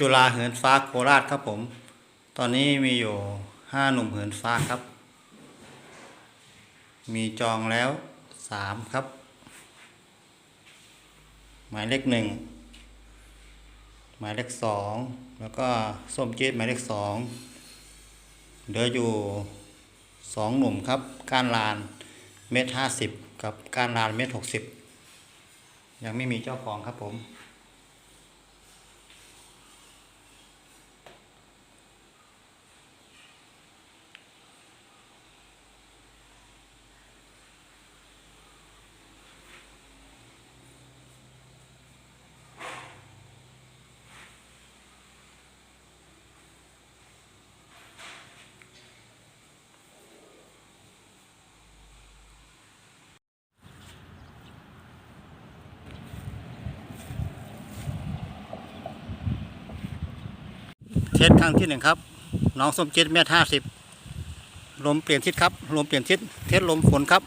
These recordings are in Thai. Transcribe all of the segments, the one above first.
จุฬาเหินฟ้าโคราชครับผม ตอนนี้มีอยู่ห้าหนุ่มเหินฟ้าครับ มีจองแล้วสามครับ หมายเลขหนึ่งหมายเลขสองแล้วก็ส้มจี๊ดหมายเลขสองเหลืออยู่สองหนุ่มครับก้านลานเมตรห้าสิบกับก้านลานเมตรหกสิบยังไม่มีเจ้าของครับผม เทสครั้งที่หนึ่งครับ น้องส้มจิตเมตรห้าสิบลมเปลี่ยนทิศครับ ลมเปลี่ยนทิศ เทสลมฝนครับ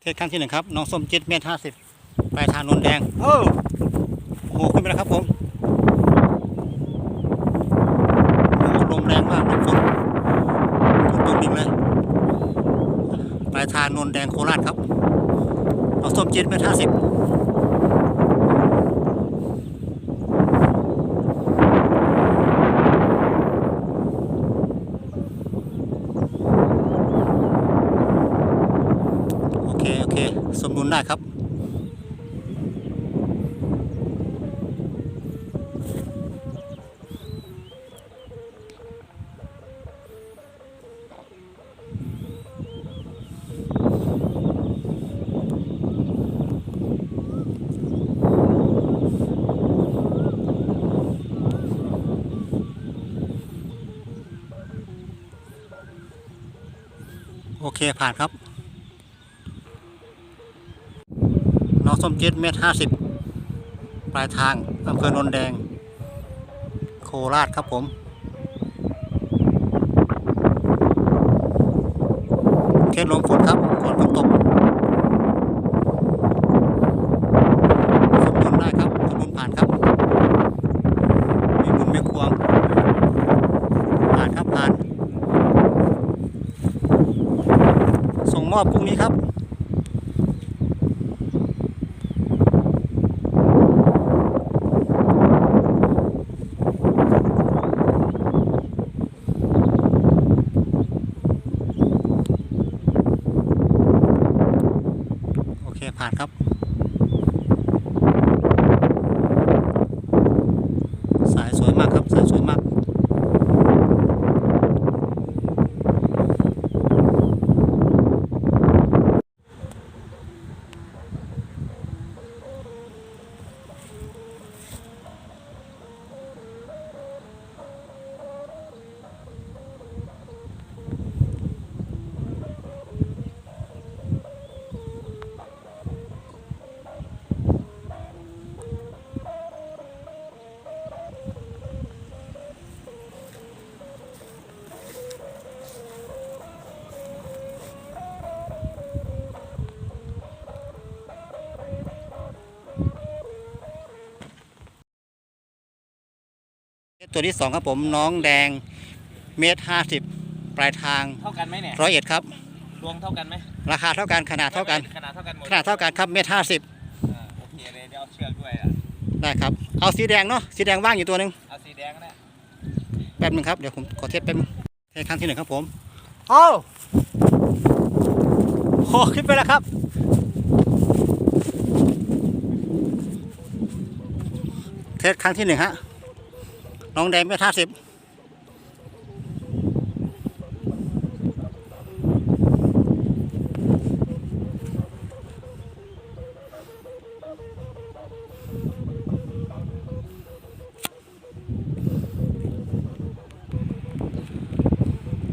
เทสครั้งที่หนึ่งครับ น้องส้มจิตเมตรห้าสิบปลายทางนนแดง โอ้โหขึ้นไปแล้วครับผมโอ้โหลมแรงมากลมฝนฝนตกดินเลยปลายทางนนแดงโคราชครับน้องส้มจิตเมตรห้าสิบ โอเค โอเค สมดุลได้ครับ โอเคผ่านครับ น้อง ส้มเจ็ดเมตรห้าสิบปลายทางอำเภอนนแดง โคราชครับผมเทสลมฝนครับฝนตกสมดุลได้ครับสมดุลผ่านครับ มีบุญไม่ควงผ่านครับผ่าน ส่งมอบพรุ่งนี้ครับ ผ่านครับสายสวยมากครับสายสวยมาก ตัวที่สองครับผมน้องแดงเมตรห้าสิบปลายทางเท่ากันไหมเนี่ยร้อยเอ็ดครับรวมเท่ากันไหมราคาเท่ากันขนาดเท่ากัน ขนาดเท่ากันหมดขนาดเท่ากันครับเมตรห้าสิบอ่าโอเคเลยเดี๋ยวเอาเชือกด้วยอะได้ครับเอาสีแดงเนาะสีแดงว่างอยู่ตัวหนึ่งเอาสีแดงก็ได้แป๊บหนึงครับเดี๋ยวผมขอเทสแป๊บนึงเทสครั้งที่หนึ่งครับผมโอ้โหขึ้นไปแล้วครับเทสครั้งที่หนึ่งฮะ น้องแดงเมตรห้าสิบ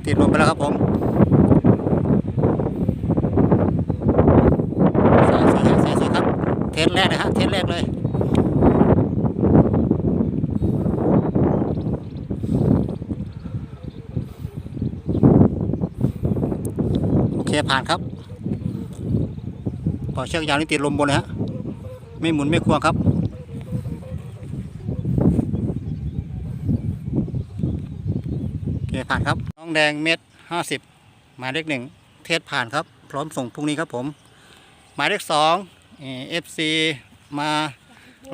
ติดลมไปแล้วครับผมสายสวยสายสวยครับ เทสแรกนะฮะ เทสแรกเลย แผ่านครับปล่อยเชือกยาวนี่ติดลมบนเลยฮะไม่หมุนไม่ควงครับเกผ่านครับน้องแดงเม็ดห้าสิบหมายเลขหนึ่งเทศผ่านครับ พร้อมส่งพรุ่งนี้ครับผม หมายเลขสองเอฟซีมา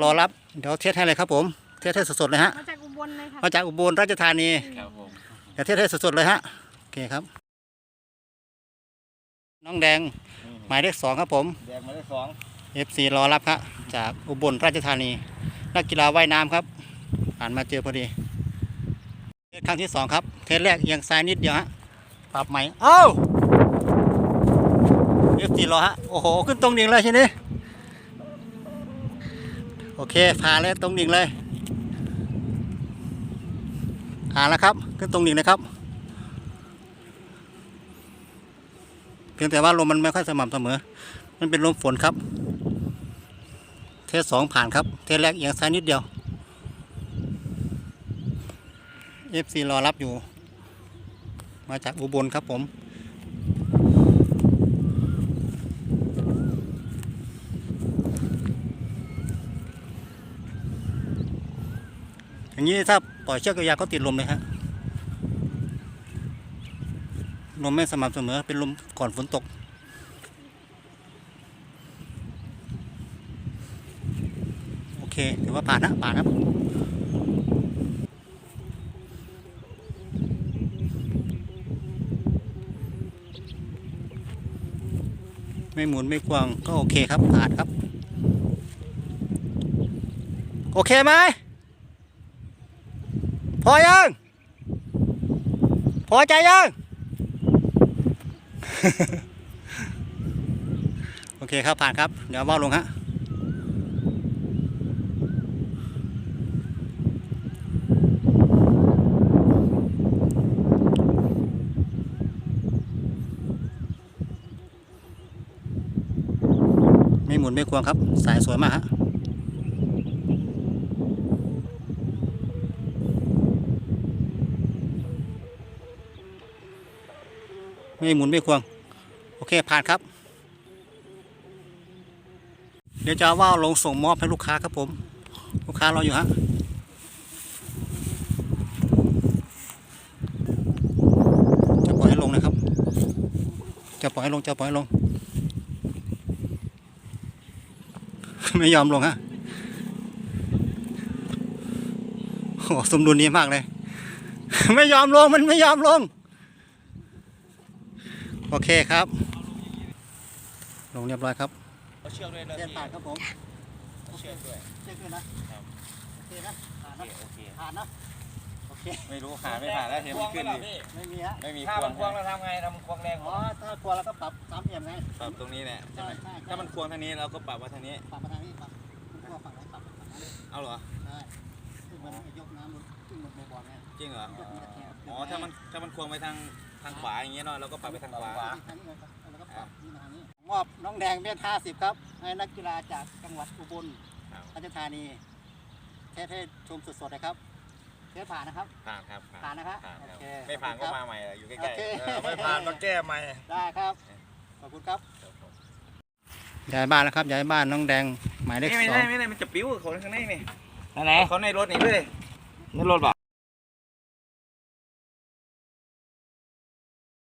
รอรับ เดี๋ยวเทศให้เลยครับผม เทศให้สดๆเลยฮะ มาจากอุบลเลยค่ะมาจากอุบลราชธานีครับผมเดี๋ยวเทศให้สดๆเลยฮะ โอเคครับ น้องแดงหมายเลขสองครับผมแดงมาได้สอง FC รอรับครับจากอุบลราชธานี นักกีฬาว่ายน้ำครับผ่านมาเจอพอดีเทสครั้งที่สองครับ เทสแรกเอียงซ้ายนิดเดียวฮะปรับใหม่เอ้า FC รอฮะโอ้โห ขึ้นตรงดิ่งเลยทีนี้โอเคผ่านเลยตรงดิ่งเลยผ่านแล้วครับ ขึ้นตรงดิ่งเลยครับ เพียงแต่ว่าลมมันไม่ค่อยสม่ำเสมอ มันเป็นลมฝนครับ เทสสองผ่านครับ เทสแรกเอียงซ้ายนิดเดียว FC รอรับอยู่ มาจากอุบลครับผมอย่างนี้ถ้าปล่อยเชือกยาวก็ติดลมเลยฮะ ลมไม่สม่ำเสมอ เป็นลมก่อนฝนตก โอเคถือว่าผ่านนะผ่านครับไม่หมุนไม่กวางก็โอเคครับผ่านครับ โอเคไหมพอยัง พอใจยัง โอเคครับผ่านครับ เดี๋ยวว่าลงฮะไม่หมุนไม่ควงครับ สายสวยมากฮะไม่หมุนไม่ควง อเคผ่านครับ เดี๋ยวจะว่าวลงส่งมอบให้ลูกค้าครับผม ลูกค้ารออยู่ฮะจะปล่อยให้ลงนะครับ จะปล่อยให้ลงจะปล่อยให้ลง ไม่ยอมลงฮะโอ้สมดุลนี้มากเลย ไม่ยอมลงมันไม่ยอมลง โอเคครับ ลงเรียบร้อยครับเอาเชือกด้วยนะเส้นพี่ผ่านครับผมเอาเชือกด้วย เช็คด้วยนะ ครับ โอเคนะผ่านโอนะเคโอเค ผ่านนะ โอเค ไม่รู้ผ่านไม่ผ่านแล้วเห็นมันขึ้นอยู่ไม่มีฮะ ไม่มีถ้าควมังนควงเราทำไงทำควงแรงอ๋อ ถ้ากลัวเราก็ปรับสามเหลี่ยมไง ปรับตรงนี้เนี่ยใช่ไหมใช่ใช่ ถ้ามันควงทางนี้เราก็ปรับว่าทางนี้ ปรับมาทางนี้ปรับคุณกลัวฝั่งไหนปรับฝั่งนั้นเอาเหรอ ใช่คือเหมือนยกน้ำลงขึ้นบนบ่อไง จริงเหรอยกนี้ตะแคงอ๋อ ถ้ามันถ้ามันควงไปทางทางขวาอย่างเงี้ยเนาะเราก็ปรับไปทางขวา ทางนี้เลยครับแล้วก็ปรับนี่มาทางนี้ มอบน้องแดงเมตรห้าสิบครับให้นักกีฬาจากจังหวัดอุบลครับราชธานีเทสให้ชมสดๆนะครับเทสผ่านนะครับ ผ่านครับผ่านนะครับผ่านครับโอเคไม่ผ่านขอบคุณครับก็มาใหม่แหละอยู่ใกโอล้เคๆเออไม่ผ่านมาแก้ใหม่ได้ครับขอบคุณครับครับผมย้ายบ้านแล้วครับย้ายบ้านน้องแดงหมายเลขไม่สอได้งไม่ได้มันจะปิ้วคนข้างในนี่ไหนไหนเขาในรถนี่ด้วยในรถป่ะ